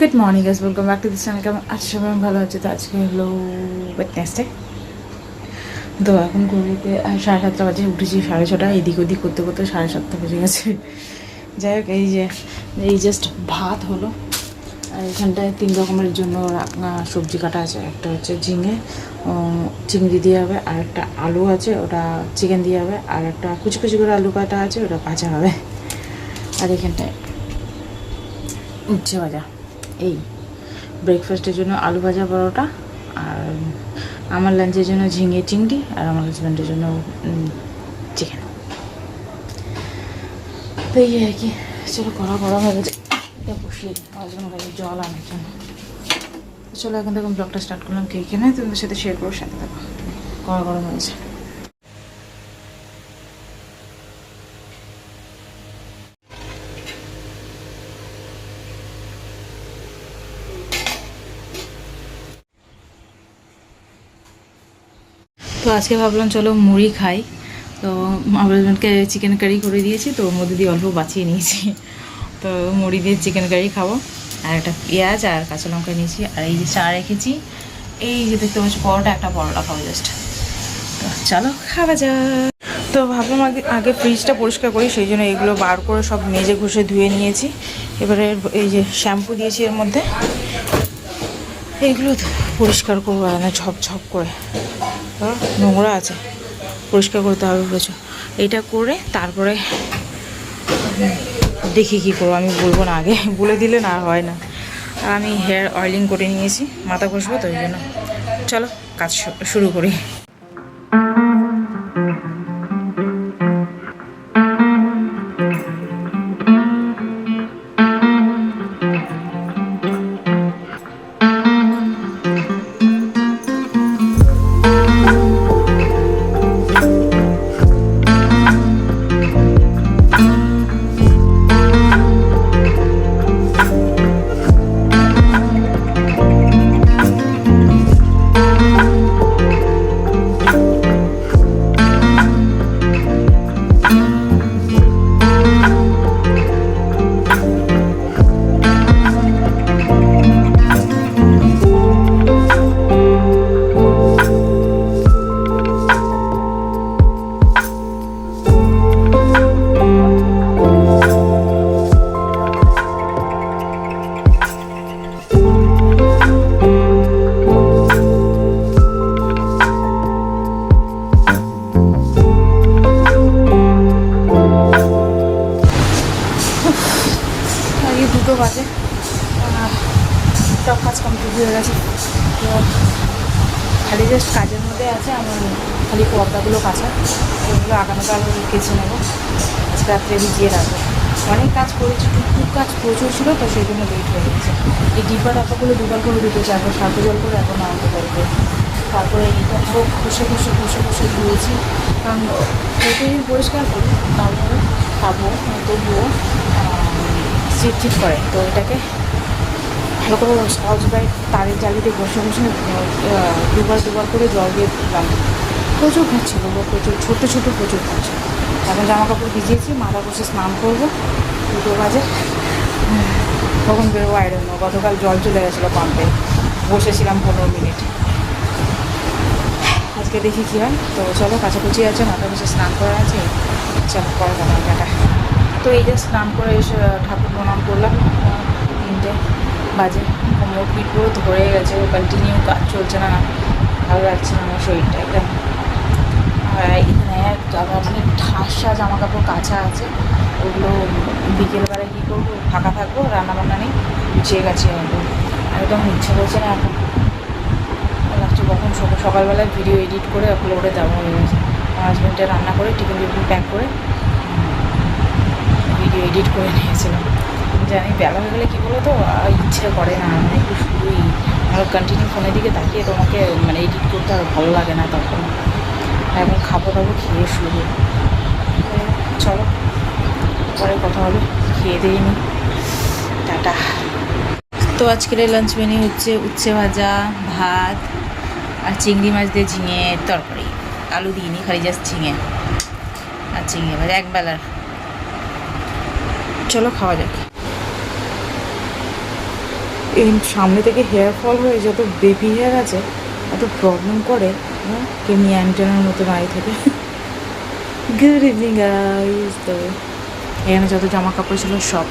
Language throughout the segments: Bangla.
Good morning guys welcome back to this channel কেমন আজ সবাই? ভালো আছে। তো আজকে হলো ওয়েটনেসডে তো এখন ঘড়িতে সাড়ে সাতটা বাজে, উঠেছি সাড়ে ছটা। এদিক ওদিক করতে করতে সাড়ে সাতটা বেজে গেছে। যাই হোক, এই যে, এই জাস্ট ভাত হলো। আর এখানটায় তিন রকমের জন্য সবজি কাটা আছে। একটা হচ্ছে ঝিঙে চিংড়ি দিয়ে হবে। আর একটা আলু আছে, ওটা চিকেন দিয়ে হবে। আর একটা কুচি কুচি করে আলু কাটা আছে, ওটা ভাজা হবে। আর এখানটায় উচ্ছে ভাজা। এই ব্রেকফাস্টের জন্য আলু ভাজা পরোটা আর আমার লাঞ্চের জন্য ঝিঙে চিংড়ি আর আমার হাজব্যান্ডের জন্য চিকেন তো এই আর কি, চলো করা করা হয়ে গেছে। জল আনার জন্য। চলো এখন থেকে ব্লগটা স্টার্ট করলাম কে কেনে তোমাদের সাথে শেয়ার করো সাথে থাকো। করা গরম হয়েছে তো আজকে ভাবলাম চলো মুড়ি খাই। তো হাজব্যান্ডকে চিকেন কারি করে দিয়েছি, তো ওর মধ্যে দিয়ে অল্প বাঁচিয়ে নিয়েছি। তো মুড়ি দিয়ে চিকেন কারি খাব। আর একটা পেঁয়াজ আর কাঁচা লঙ্কা নিয়েছি। আর এই যে চা রেখেছি, এই যে দেখতে পাচ্ছি, পরোটা, একটা পরোটা খাব জাস্ট তো চলো, খাওয়া যাক। তো ভাবলাম আগে আগে ফ্রিজটা পরিষ্কার করি, সেই জন্য এগুলো বার করে সব মেজে ঘষে ধুয়ে নিয়েছি। এবারে এই যে শ্যাম্পু দিয়েছি এর মধ্যে। এইগুলো পরিষ্কার করব না, ঝপ ঝপ করে। নোংরা আছে, পরিষ্কার করতে হবে প্রচুর। এটা করে তারপরে দেখি কি করব, আমি বলব না আগে, বলে দিলে না হয় না। আর আমি হেয়ার অয়েলিং করে নিয়েছি, মাথা ঘষবো তো ওই জন্য। চলো, কাজ শুরু করি। বাজে। সব কাজ কমপ্লিট হয়ে গেছে। তো খালি জাস্ট কাজের মধ্যে আছে, আমার খালি পর্দাগুলো কাঁচা। ওগুলো আগামীকাল কেচে নেব। আজকে রাত্রে ভিজিয়ে রাখব। অনেক কাজ করেছি, টুকটুক কাজ প্রচুর ছিল, তো সেই জন্য লেট হয়ে গেছে। এই ডিব্বা ডাব্বাগুলো দুবার করে ধুতেছি একবার সার্ফ জল করে এখন আমাকে করবে তারপরে এটা সব ঘষে ঘষে ঘষে ঘষে ধুয়েছি। কারণ প্রতিদিন পরিষ্কার করি তারপরে খাব তবুও চিট চিট করে। তো এটাকে ভালো করে বাই তারের জালিতে বসে বসে দুবার দুবার করে জল দিয়ে দিলাম। প্রচুর খাচ্ছিল প্রচুর ছোটো ছোটো প্রচুর খাচ্ছে। এখন জামা কাপড় ভিজিয়েছি, মাথা বসে স্নান করব। দুটো বাজে। কখন বেরোবো আইডন গতকাল জল চলে গেছিল পাম্পে বসেছিলাম পনেরো মিনিট। আজকে দেখি কী হয়। তো চলো, কাছাকাছি আছে, মাথা বসে স্নান করা আছে। চলো, পরে কথা তো এই যে স্নান করে এসে ঠাকুর প্রণাম করলাম। তিনটে বাজে। কোমর পিঠ পুরো ধরে গেছে কন্টিনিউ কাজ চলছে না ভালো লাগছে না আমার শরীরটা একদম আর এখানে জামা মানে ঠাসা জামা কাপড় কাঁচা আছে। ওগুলো বিকেলবেলায় কী করব? ফাঁকা থাকব রান্না রান্নাবান্না নেই, গুছিয়ে গেছে একদম ইচ্ছে করছে না এখন। লাগছে কখন সকাল সকালবেলায় ভিডিও এডিট করে আপলোডে দেওয়া হয়ে গেছে। আমার হাজব্যান্ডে রান্না করে, টিফিন টিফিন প্যাক করে ভিডিও এডিট করে নিয়েছিলাম জানি, বেলা হয়ে গেলে কী বলো তো ইচ্ছে করে না মানে একটু শুধুই আমার কন্টিনিউ ফোনের দিকে তাকিয়ে তোমাকে মানে এডিট করতে আর ভালো লাগে না তখন। এখন খাব দাবো খেয়ে শুরু চলো, পরে কথা হবে, খেয়ে নি। টাটা। তো আজকের লাঞ্চ মেনু হচ্ছে উচ্ছে ভাজা, ভাত আর চিংড়ি মাছ দিয়ে ঝিঙের তরকারি। আলু দিইনি, খালি জাস্ট ঝিঙে। আর চিংড়ি মাছ একবেলার। চলো খাওয়া যাক। এই সামনে থেকে হেয়ার ফল হয়ে যত বেবি হেয়ার আছে এত প্রবলেম করে হ্যাঁ, কেমি অ্যান্টেনার মতো আই থাকে। গুড ইভিনিং গাইস তো এখানে যত জামা কাপড় ছিল সব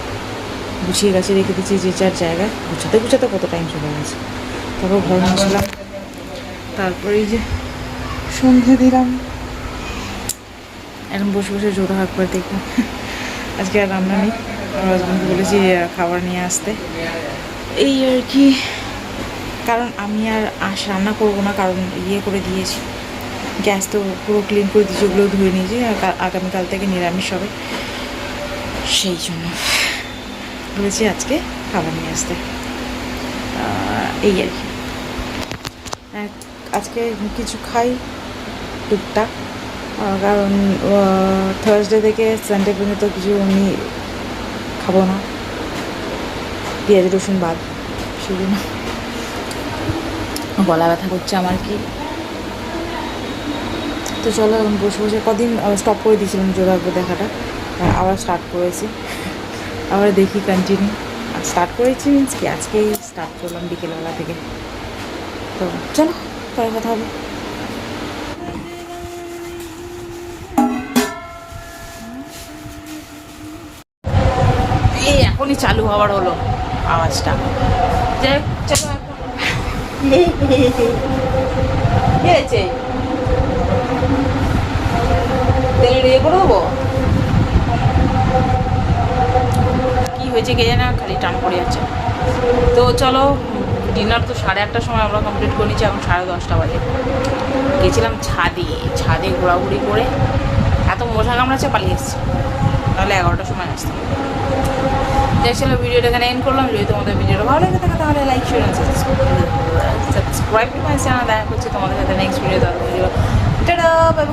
গুছিয়ে গাছে রেখে দিচ্ছি যে যার জায়গায়। গুছাতে গুছাতে কত টাইম চলে গেছে। তারপর ঘরে আসলাম তারপরে এই যে সন্ধে দিলাম। এখন বসে বসে জোড়া হাত করে দেখলাম আজকে আর রান্না নেই। আমার বলেছি খাবার নিয়ে আসতে, এই আর কি। কারণ আমি আর আশ রান্না করব না, কারণ ইয়ে করে দিয়েছি। গ্যাস তো পুরো ক্লিন করে দিয়েছি, ওগুলো ধুয়ে নিয়েছি, আর আগামীকাল থেকে নিরামিষ হবে। সেই জন্য বলেছি আজকে খাবার নিয়ে আসতে। এই আর কি। আজকে কিছু খাই, টুকটাক। কারণ থার্সডে থেকে সানডে পর্যন্ত কিছু আমি খাব না। পেঁয়াজ, রসুন বাদ সেই জন্য গলা ব্যথা করছে আমার কি। তো চলো, এখন বসে বসে কদিন স্টপ করে দিয়েছিলাম যোগাব্য দেখাটা। আবার স্টার্ট করেছি। আবার দেখি কন্টিনিউ আর স্টার্ট করেছি মিন্স কি, আজকেই স্টার্ট করলাম বিকেলবেলা থেকে। তো চলো, পরে কথা হবে। এই এখনই চালু হওয়ার হলো আওয়াজটা। যাই চলো হয়েছে? তেলে ইয়ে করে দেবো কি হয়েছে কে জানে, খালি টান পড়ে যাচ্ছে। তো চলো, ডিনার তো সাড়ে আটটার সময় আমরা কমপ্লিট করে নিচ্ছি, এখন সাড়ে দশটা বাজে। গেছিলাম ছাদে ছাদে ঘোরাঘুরি করে। এত মশা কামড়াচ্ছে, পালিয়ে এসছি। তাহলে এগারোটার সময় আসতাম। যাই ছিল ভিডিওটা এখানে এন্ড করলাম, যদি তোমাদের ভিডিওটা ভালো লেগে থাকে তাহলে like share subscribe my channel দেখা করছি তোমাদের সাথে নেক্সট ভিডিও তাদের ভিডিও টাটা বাই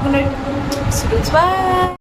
বাই